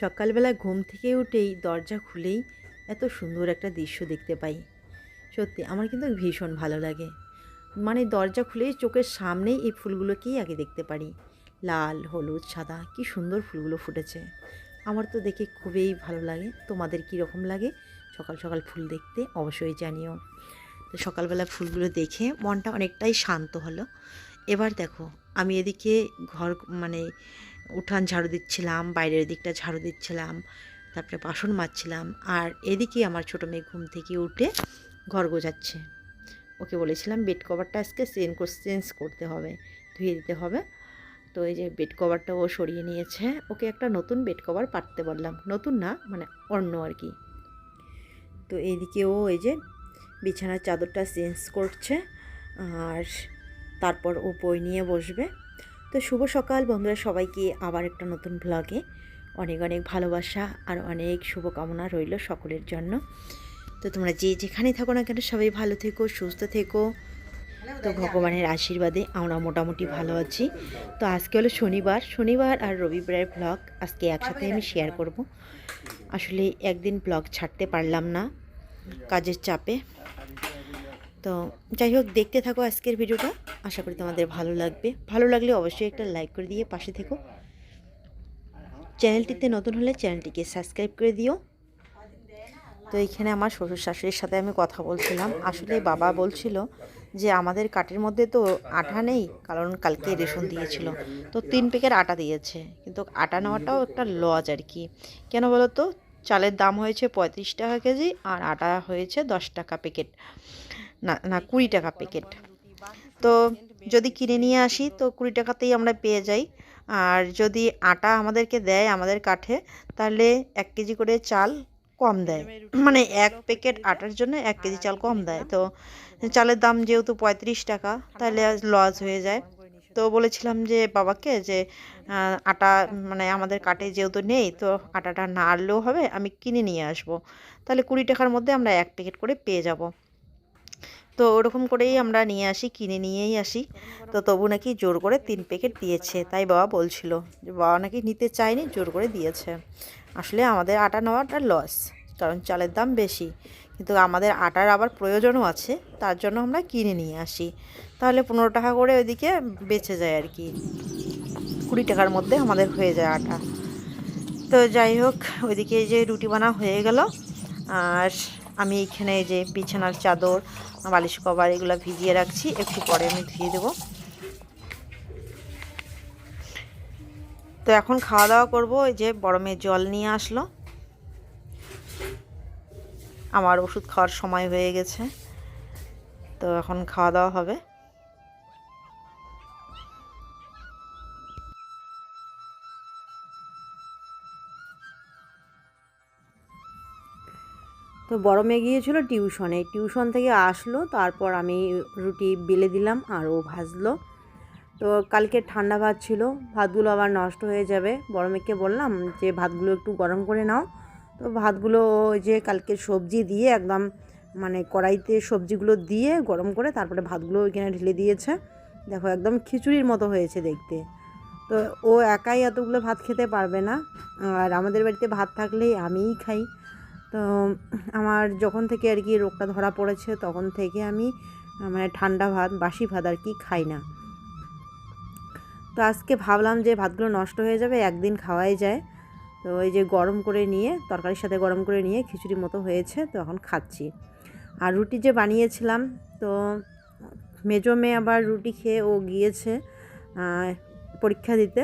সকালবেলা ঘুম থেকে উঠেই দরজা খুলেই এত সুন্দর একটা দৃশ্য দেখতে পাই। সত্যি, আমার কিন্তু ভীষণ ভালো লাগে। মানে দরজা খুলেই চোখের সামনেই এই ফুলগুলোকেই আগে দেখতে পারি। লাল, হলুদ, সাদা, কি সুন্দর ফুলগুলো ফুটেছে। আমার তো দেখে খুবই ভালো লাগে। তোমাদের কী রকম লাগে? সকাল সকাল ফুল দেখতে অবশ্যই জানিও। তো সকালবেলা ফুলগুলো দেখে মনটা অনেকটাই শান্ত হলো। এবার দেখো, আমি এদিকে ঘর মানে উঠান ঝাড়ু দিচ্ছিলাম, বাইরের দিকটা ঝাড়ু দিচ্ছিলাম, তারপরে বাসন মাজছিলাম, আর এদিকে আমার ছোটো মেয়ে ঘুম থেকে উঠে ঘর গোজাচ্ছে ওকে বলেছিলাম, বেড কভারটা আজকে চেঞ্জ চেঞ্জ করতে হবে, ধুয়ে দিতে হবে। তো এই যে বেড কভারটা ও সরিয়ে নিয়েছে, ওকে একটা নতুন বেড কভার পাততে বললাম, নতুন না মানে অন্য আর কি। তো এইদিকে ও এই যে বিছানার চাদরটা চেঞ্জ করছে, আর তারপর ও বই নিয়ে বসবে। তো শুভ সকাল বন্ধুরা, সবাইকে আবার একটা নতুন ব্লগে অনেক অনেক ভালোবাসা আর অনেক শুভকামনা রইল সকলের জন্য। তো তোমরা যে যেখানেই থাকো না কেন, সবাই ভালো থেকো, সুস্থ থেকো। তো ভগবানের আশীর্বাদে আমরা মোটামুটি ভালো আছি। তো আজকে হলো শনিবার শনিবার আর রবিবারের ব্লগ আজকে একসাথে আমি শেয়ার করব। আসলে একদিন ব্লগ ছাড়তে পারলাম না কাজের চাপে। তো যাই হোক, দেখতে থাকো আজকের ভিডিওটা। আশা করি তোমাদের ভালো লাগবে। ভালো লাগলে অবশ্যই একটা লাইক করে দিয়ে পাশে থেকো। চ্যানেলটিতে নতুন হলে চ্যানেলটিকে সাবস্ক্রাইব করে দিও। তো এইখানে আমার শ্বশুর শাশুড়ির সাথে আমি কথা বলছিলাম। আসলে বাবা বলছিল যে, আমাদের কাঠের মধ্যে তো আটা নেই, কারণ কালকে রেশন দিয়েছিল। তো তিন প্যাকেট আটা দিয়েছে। কিন্তু আটা নেওয়াটাও একটা লজ আর কি। কেন বলো তো? চালের দাম হয়েছে পঁয়ত্রিশ টাকা কেজি আর আটা হয়েছে দশ টাকা প্যাকেট। না না, কুড়ি টাকা প্যাকেট তো যদি কিনে নিয়ে আসি, তো কুড়ি টাকাতেই আমরা পেয়ে যাই। আর যদি আটা আমাদেরকে দেয় আমাদের কাঠে, তাহলে এক কেজি করে চাল কম দেয়। মানে এক প্যাকেট আটার জন্য এক কেজি চাল কম দেয়। তো চালের দাম যেহেতু পঁয়ত্রিশ টাকা, তাহলে লস হয়ে যায়। তো বলেছিলাম যে বাবাকে যে আটা মানে আমাদের কাটে যেহেতু নেই, তো আটাটা না আনলেও হবে, আমি কিনে নিয়ে আসব। তাহলে কুড়ি টাকার মধ্যে আমরা এক প্যাকেট করে পেয়ে যাব। তো ওরকম করেই আমরা নিয়ে আসি, কিনে নিয়েই আসি। তো তবু নাকি জোর করে তিন প্যাকেট দিয়েছে। তাই বাবা বলছিল যে, বাবা নাকি নিতে চায়নি, জোর করে দিয়েছে। আসলে আমাদের আটা নেওয়াটা লস কারণ চালের দাম বেশি। কিন্তু আমাদের আটার আবার প্রয়োজনও আছে, তার জন্য আমরা কিনে নিয়ে আসি। তাহলে পনেরো টাকা করে ওইদিকে বেঁচে যায় আর কি। কুড়ি টাকার মধ্যে আমাদের হয়ে যায় আটা। তো যাই হোক, ওইদিকে যে রুটি বানা হয়ে গেল। আর আমি এখানে যে বিছানার চাদর, বালিশ কভার এগুলো ভিজিয়ে রাখছি, একটু পরে আমি ধুয়ে দেবো। তো এখন খাওয়া দাওয়া করব ওই যে বড় মেয়ে জল নিয়ে আসলো। আমার ওষুধ খাওয়ার সময় হয়ে গেছে, তো এখন খাওয়া দাওয়া হবে। তো বড় মেয়ে গিয়েছিল টিউশনে। টিউশন থেকে আসলো, তারপর আমি রুটি বেলে দিলাম আর ও ভাজলো। তো কালকে ঠান্ডা ভাত ছিল, ভাতগুলো আবার নষ্ট হয়ে যাবে। বড় মেয়েকে বললাম যে, ভাতগুলো একটু গরম করে নাও। তো ভাতগুলো যে কালকে সবজি দিয়ে একদম মানে কড়াইতে সবজিগুলো দিয়ে গরম করে তারপরে ভাতগুলো ওইখানে ঢেলে দিয়েছে। দেখো একদম খিচুড়ির মতো হয়েছে দেখতে। তো ও একাই এতগুলো ভাত খেতে পারবে না। আর আমাদের বাড়িতে ভাত থাকলেই আমিই খাই। তো আমার যখন থেকে আর কি রোগটা ধরা পড়েছে, তখন থেকে আমি মানে ঠান্ডা ভাত, বাসি ভাত আর কি খাই না। তো আজকে ভাবলাম যে ভাতগুলো নষ্ট হয়ে যাবে, একদিন খাওয়াই যায়। তো ওই যে গরম করে নিয়ে, তরকারির সাথে গরম করে নিয়ে খিচুড়ি মতো হয়েছে, তো এখন খাচ্ছি। আর রুটি যে বানিয়েছিলাম, তো মেজো মেয়ে আবার রুটি খেয়ে ও গিয়েছে পরীক্ষা দিতে।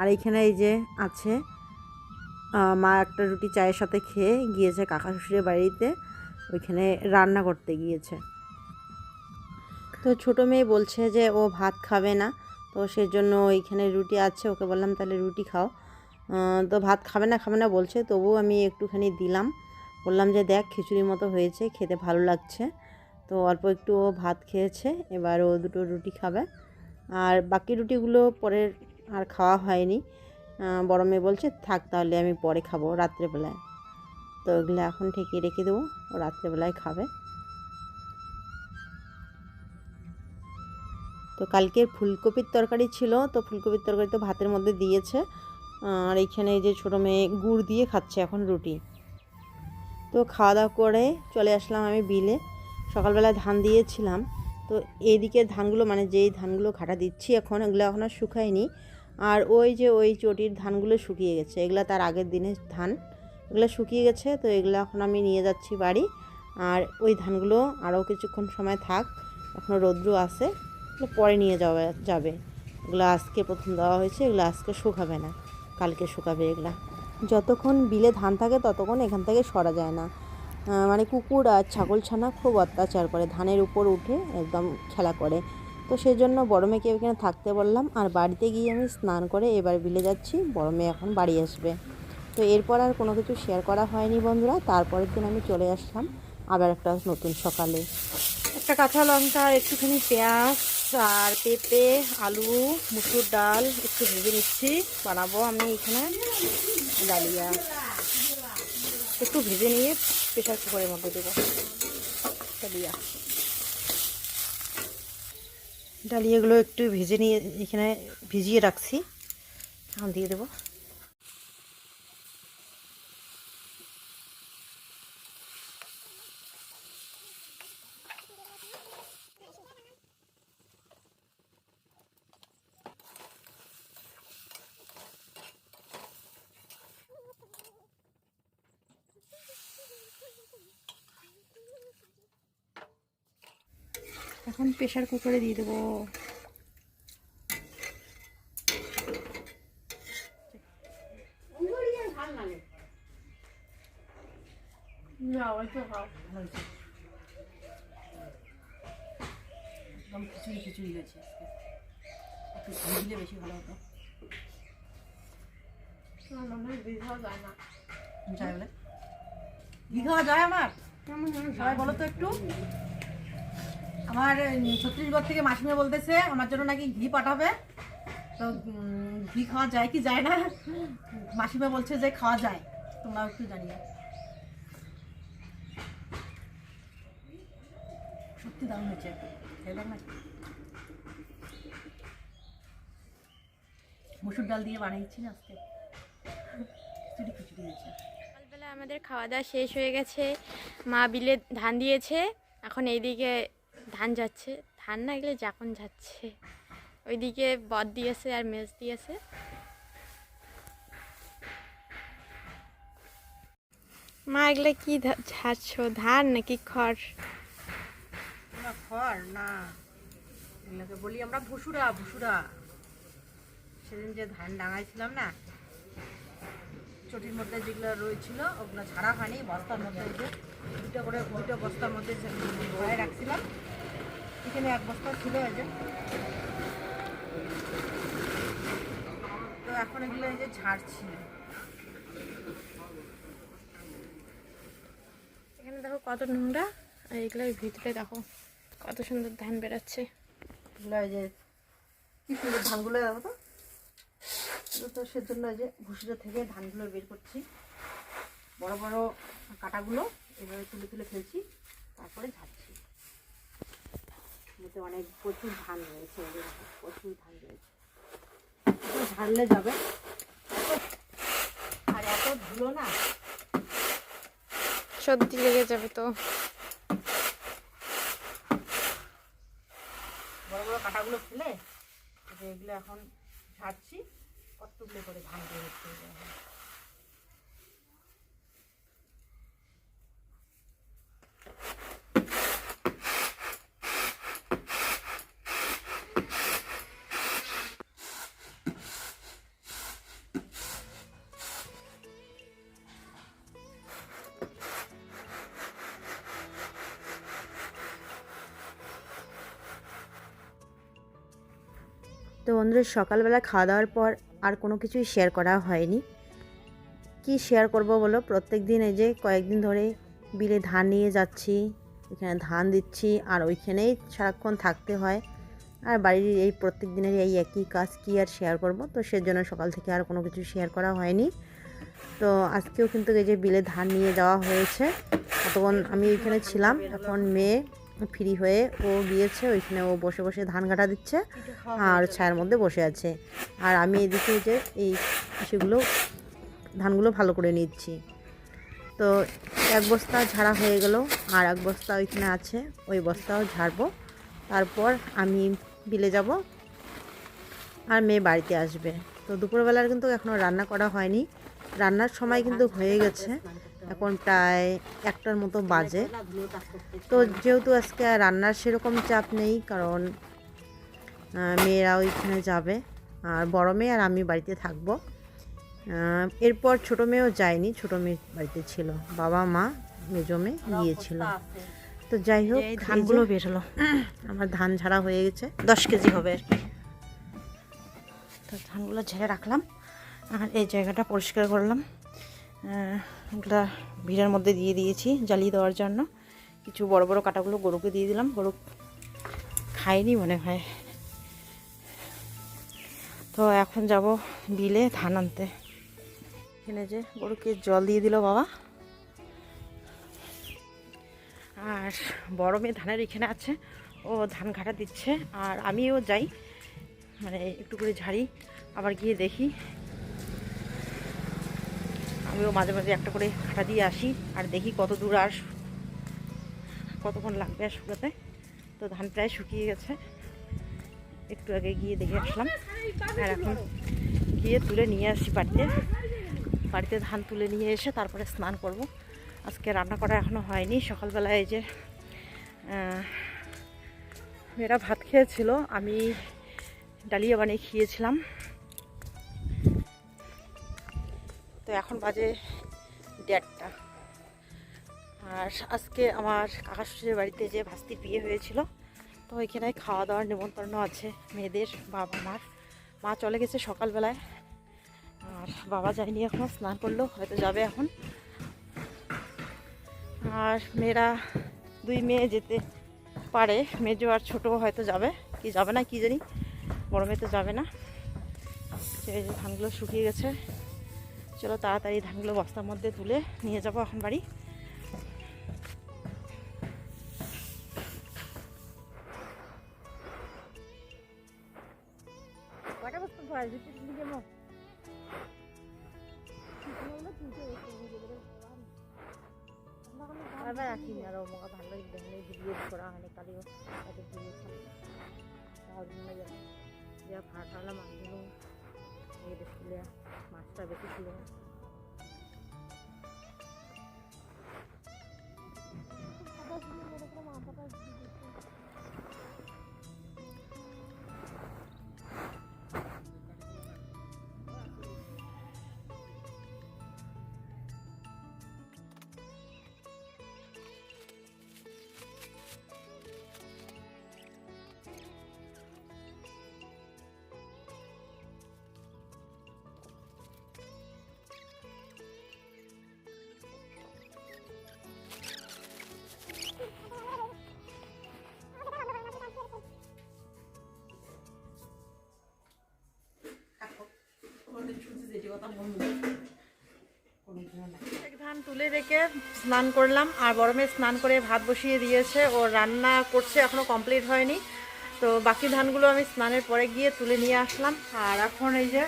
আর এইখানে এই যে আছে মা একটা রুটি চায়ের সাথে খেয়ে গিয়েছে কাকা শ্বশুরের বাড়িতে। ওইখানে রান্না করতে গিয়েছে। তো ছোটো মেয়ে বলছে যে, ও ভাত খাবে না। তো সেজন্য ওইখানে রুটি আছে, ওকে বললাম, তাহলে রুটি খাও। তো ভাত খাবে না খাবে না বলছে, তবুও আমি একটুখানি দিলাম। বললাম যে, দেখ, খিচুড়ির মতো হয়েছে, খেতে ভালো লাগছে। তো অল্প একটু ও ভাত খেয়েছে, এবার ও দুটো রুটি খাবে। আর বাকি রুটিগুলো পরে আর খাওয়া হয়নি। বড় মেয়ে বলছে, থাক তাহলে আমি পরে খাব রাত্রেবেলায়। তো ওগুলো এখন ঠেকে রেখে দেবো, ও রাত্রেবেলায় খাবে। তো কালকে ফুলকপির তরকারি ছিল, তো ফুলকপির তরকারি তো ভাতের মধ্যে দিয়েছে। আর এইখানে এই যে ছোটো মেয়ে গুড় দিয়ে খাচ্ছে এখন রুটি। তো খাওয়া দাওয়া করে চলে আসলাম আমি বিলে। সকালবেলায় ধান দিয়েছিলাম। তো এইদিকে ধানগুলো মানে যেই ধানগুলো ঘাটা দিচ্ছি এখন, এগুলো এখন আর শুকায়নি। আর ওই যে ওই চটির ধানগুলো শুকিয়ে গেছে, এগুলো তার আগের দিনের ধান। এগুলো শুকিয়ে গেছে, তো এগুলো এখন আমি নিয়ে যাচ্ছি বাড়ি। আর ওই ধানগুলো আরও কিছুক্ষণ সময় থাক এখনও রৌদ্র আছে, এগুলো পরে নিয়ে যাওয়া যাবে। এগুলো আজকে প্রথম দেওয়া হয়েছে, এগুলো আজকে শুকাবে না, কালকে শুকাবে এগুলা। যতক্ষণ বিলে ধান থাকে ততক্ষণ এখান থেকে সরা যায় না। মানে কুকুর আর ছাগল ছানা খুব অত্যাচার করে, ধানের উপর উঠে একদম খেলা করে। তো সেই জন্য বড় মেয়েকে এখানে থাকতে বললাম। আর বাড়িতে গিয়ে আমি স্নান করে এবার বিলে যাচ্ছি। বড় মেয়ে এখন বাড়ি আসবে। তো এরপর আর কোনো কিছু শেয়ার করা হয়নি বন্ধুরা। তারপরের দিন আমি চলে আসলাম। আবার একটা নতুন সকালে। একটা কাঁচা লঙ্কা, একটুখানি পেঁয়াজ আর পেঁপে, আলু, মুসুর ডাল একটু ভেজে নিচ্ছি। বানাবো আমি এখানে ডালিয়া। একটু ভেজে নিয়ে প্রেশার কুকারের মধ্যে দেবো। ডালিয়া। ডালিয়াগুলো একটু ভেজে নিয়ে এখানে ভিজিয়ে রাখছি। এখন দিয়ে দেবো। এখন প্রেশার কুকারে দিয়ে দেবো। খিচুড়ি খিচুড়ি গেছে একটু বেশি ভালো হতো। যাই বলে? ঘি খাওয়া যায় আমার? সবাই বলো তো একটু। আমার উম, ছত্তিশগড় থেকে মাসিমা বলতেছে আমার জন্য নাকি ঘি পাঠাবে। তো ঘি খাওয়া যায় কি যায় না? মাসিমা বলছে যে খাওয়া যায়। তোমরাও একটু জানিয়ে সত্যি দারুণ হয়েছে মসুর ডাল দিয়ে বানিয়েছি না আজকে। খিচুড়ি খিচুড়ি হয়েছে। সকালবেলা আমাদের খাওয়া দাওয়া শেষ হয়ে গেছে। মা বিলে ধান দিয়েছে। এখন এইদিকে ধান যাচ্ছে, ধান না গেলে যখন যাচ্ছে। ওইদিকে বদ দিয়েছে আর মেজ দিয়েছে। মা, এগুলো কি ঝাড়ছ? ধান নাকি খড়? খড় না। এগুলোকে বলি আমরা ভুসুরা ভুসুরা। সেদিন যে ধান ডাঙাইছিলাম না, চটির মধ্যে যেগুলো রয়েছিল, ওগুলো ছাড়া হয়নি। বস্তার মধ্যে দুটো করে দুটো বস্তার মধ্যে ভরাই রাখছিলাম। এখানে এক বস্তা ছিল এই যে। তো এখন এগুলো এই যে ঝাড়ছি। এখানে দেখো কত নোংরা আর এগুলোর ভিতরে দেখো কত সুন্দর ধান বেরোচ্ছে। এগুলো এই যে কি সুন্দর ধানগুলো দেখো তো? তো সেজন্য যে ভুসিটা থেকে ধানগুলো বের করছি। বড় বড় কাটাগুলো এভাবে তুলে তুলে ফেলছি তারপরে ঝাড়ছি। এতে অনেক প্রচুর ধান রয়েছে প্রচুর ধান রয়েছে। ঝাড়লে যাবে? আর এত ধুলো না? সর্দি লেগে যাবে তো। বড় বড় কাটাগুলো ফেলে এগুলো এখন ঝাড়ছি কতগুলো করে ধান বের হচ্ছে তো বন্ধুরা, সকালবেলা খাওয়া দাওয়ার পর আর কোনো কিছুই শেয়ার করা হয়নি। কি শেয়ার করব বলো? প্রত্যেক দিন এই যে কয়েকদিন ধরে বিলে ধান নিয়ে যাচ্ছি, এখানে ধান দিচ্ছি, আর ওইখানেই সারাক্ষণ থাকতে হয়। আর বাড়ির এই প্রত্যেক দিনের এই একই কাজ কি আর শেয়ার করব? তো সেজন্য সকাল থেকে আর কোনো কিছু শেয়ার করা হয়নি। তো আজকেও কিন্তু এই যে বিলে ধান নিয়ে যাওয়া হয়েছে। তখন আমি এখানে ছিলাম। এখন মেয়ে ফ্রি হয়ে ও গিয়েছে, ওইখানে ও বসে বসে ধান কাটা দিচ্ছে আর ছায়ার মধ্যে বসে আছে। আর আমি এদিকে যে এই সেগুলো, ধানগুলো ভালো করে নিচ্ছি। তো এক বস্তা ঝাড়া হয়ে গেল, আর এক বস্তা ওইখানে আছে, ওই বস্তাও ঝাড়বো। তারপর আমি বিলে যাব, আর মেয়ে বাড়িতে আসবে। তো দুপুরবেলার কিন্তু এখনও রান্না করা হয়নি। রান্নার সময় কিন্তু হয়ে গেছে। এখন প্রায় একটার মতো বাজে। তো যেহেতু আজকে আর রান্নার সেরকম চাপ নেই কারণ মেয়েরা ওইখানে যাবে আর বড় মেয়ে আর আমি বাড়িতে থাকব। এরপর ছোটো মেয়েও যায়নি ছোটো মেয়ে বাড়িতে ছিল বাবা মা মেজো মেয়ে গিয়েছিল তো যাই হোক ধানগুলো বের হলো। আমার ধান ঝাড়া হয়ে গেছে দশ কেজি হবে আর কি। তো ধানগুলো ঝেড়ে রাখলাম আর এই জায়গাটা পরিষ্কার করলাম। ওগুলা ভিড়ের মধ্যে দিয়ে দিয়েছি জ্বালিয়ে দেওয়ার জন্য। কিছু বড় বড় কাটাগুলো গরুকে দিয়ে দিলাম। গরু খায়নি মনে হয়। তো এখন যাব বিলে ধান আনতে। এখানে যে গরুকে জল দিয়ে দিল বাবা। আর বড় মেয়ে ধানের এখানে আছে। ও ধান ঘাটা দিচ্ছে। আর আমিও যাই। মানে একটু করে ঝাড়ি। আবার গিয়ে দেখি। আমিও মাঝে মাঝে একটা করে ঘাটা দিয়ে আসি আর দেখি কত দূর আর কতক্ষণ লাগবে আর শুকাতে। তো ধান প্রায় শুকিয়ে গেছে। একটু আগে গিয়ে দেখে আসলাম। আর এখন গিয়ে তুলে নিয়ে আসি বাড়িতে। বাড়িতে ধান তুলে নিয়ে এসে তারপরে স্নান করব। আজকে রান্না করা এখনও হয়নি। সকালবেলায় এই যে মেয়েরা ভাত খেয়েছিল, আমি ডালিয়া বানিয়ে খেয়েছিলাম। তো এখন বাজে দেড়টা। আর আজকে আমার কাকা শ্বশুরের বাড়িতে যে ভাস্তির বিয়ে হয়েছিল, তো ওইখানে খাওয়া দাওয়ার নিমন্ত্রণ আছে মেয়েদের, বাবা মার। মা চলে গেছে সকালবেলায়, আর বাবা যায়নি এখনও স্নান করল, হয়তো যাবে এখন। আর মেয়েরা, দুই মেয়ে যেতে পারে, মেজো আর ছোটো হয়তো যাবে। কি যাবে না, কি জানি, বড় মেয়ে তো যাবে না। ধানগুলো শুকিয়ে গেছে। চলো তাড়াতাড়ি ধানগুলো বস্তার মধ্যে তুলে নিয়ে যাব এখন বাড়ি। কটা বস্তু মাছটা বেশি ছিল ধান তুলে রেখে স্নান করলাম, আর মেয়ে স্নান করে ভাত বসিয়ে দিয়েছে। ও রান্না করছে এখনও কমপ্লিট হয়নি। তো বাকি ধানগুলো আমি স্নানের পরে গিয়ে তুলে নিয়ে আসলাম। আর এখন এই যে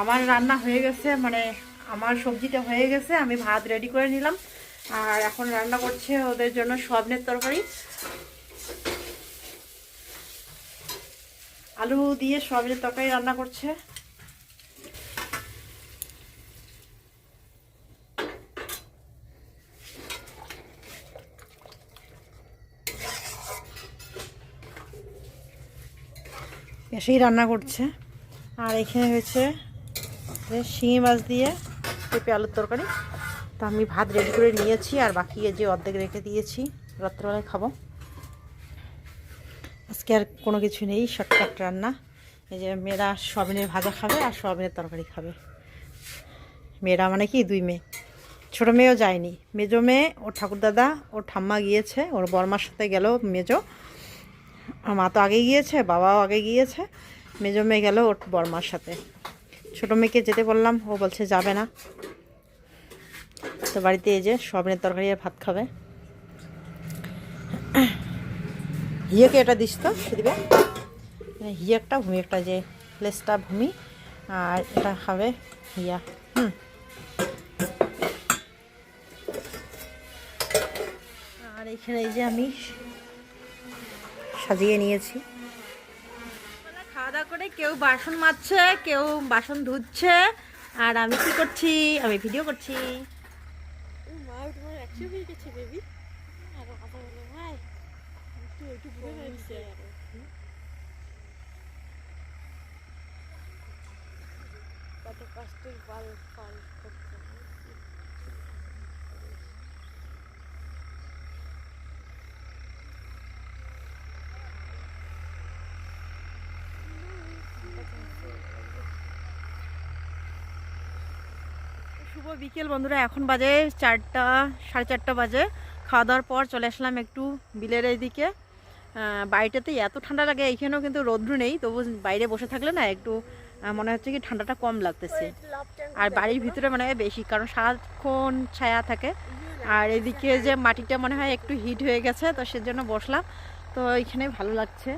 আমার রান্না হয়ে গেছে মানে আমার সবজিটা হয়ে গেছে, আমি ভাত রেডি করে নিলাম। আর এখন রান্না করছে ওদের জন্য সবনের তরকারি। আলু দিয়ে সবনের তরকারি রান্না করছে। এসেই রান্না করছে। আর এখানে হয়েছে শিঙি মাছ দিয়ে পেঁপে আলুর তরকারি। তো আমি ভাত রেডি করে নিয়েছি আর বাকি যে অর্ধেক রেখে দিয়েছি, রাত্রেবেলায় খাব। আজকে আর কোনো কিছু নেই, শর্টকাট রান্না। এই যে মেয়েরা সয়াবিনের ভাজা খাবে আর সয়াবিনের তরকারি খাবে। মেয়েরা মানে কি? দুই মেয়ে। ছোটো মেয়েও যায়নি। মেজো মেয়ে, ওর ঠাকুরদাদা, ওর ঠাম্মা গিয়েছে, ওর বর্মার সাথে গেল মেজো। আমার মা তো আগে গিয়েছে, বাবাও আগে গিয়েছে। মেজো মেয়ে গেল ওর বর্মার সাথে। ছোটো মেয়েকে যেতে বললাম, ও বলছে যাবে না। তো বাড়িতে এই যে সবিনের তরকারি আর ভাত খাবে। হিয়াকে এটা দিস তো? দিবে? হিয়া একটা, ভূমি একটা যে প্লেসটা ভূমি, আর এটা খাবে হিয়া। হুম। আর এখানে এই যে আমি সাজিয়ে নিয়েছি। খাওয়া দাওয়া করে কেউ বাসন মাজছে কেউ বাসন ধুচ্ছে আর আমি কি করছি? আমি ভিডিও করছি। মা তোমার একশো হয়ে গেছে বেবি আর কথা বলো ভাই একটু একটু বুড়ো হয়ে গেছে কত কষ্টের ফল ফল করছে শুভ বিকেল বন্ধুরা, এখন বাজে চারটা, সাড়ে চারটা বাজে। খাওয়া দাওয়ার পর চলে আসলাম একটু বিলের এইদিকে। বাড়িটাতে এত ঠান্ডা লাগে, এইখানেও কিন্তু রৌদ্র নেই, তবু বাইরে বসে থাকলে না একটু মনে হচ্ছে কি ঠান্ডাটা কম লাগতেছে। আর বাড়ির ভিতরে মনে বেশি, কারণ সারাক্ষণ ছায়া থাকে। আর এদিকে যে মাটিটা মনে হয় একটু হিট হয়ে গেছে, তো সেজন্য বসলাম। তো এখানে ভালো লাগছে।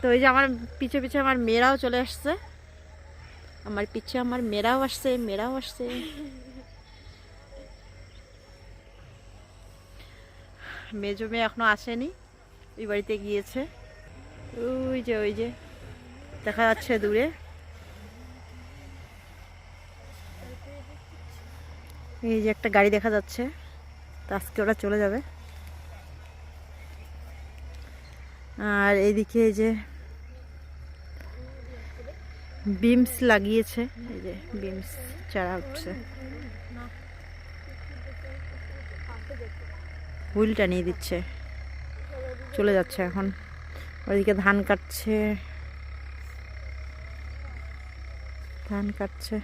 তো এই যে আমার পিছে পিছে আমার মেয়েরাও চলে আসছে। আমার পিছে আমার মেয়েরাও আসছে মেয়েরাও আসছে। মেজো মেয়ে এখনও আসেনি, ওই বাড়িতে গিয়েছে। ওই যে ওই যে, দেখা যাচ্ছে দূরে। এই যে একটা গাড়ি দেখা যাচ্ছে, তো আজকে ওরা চলে যাবে। আর এইদিকে এই যে বিমস লাগিয়েছে, এই যে বিমস চারা উঠছে। হুইলটা টানিয়ে দিচ্ছে। চলে যাচ্ছে এখন। ওইদিকে ধান কাটছে। ধান কাটছে।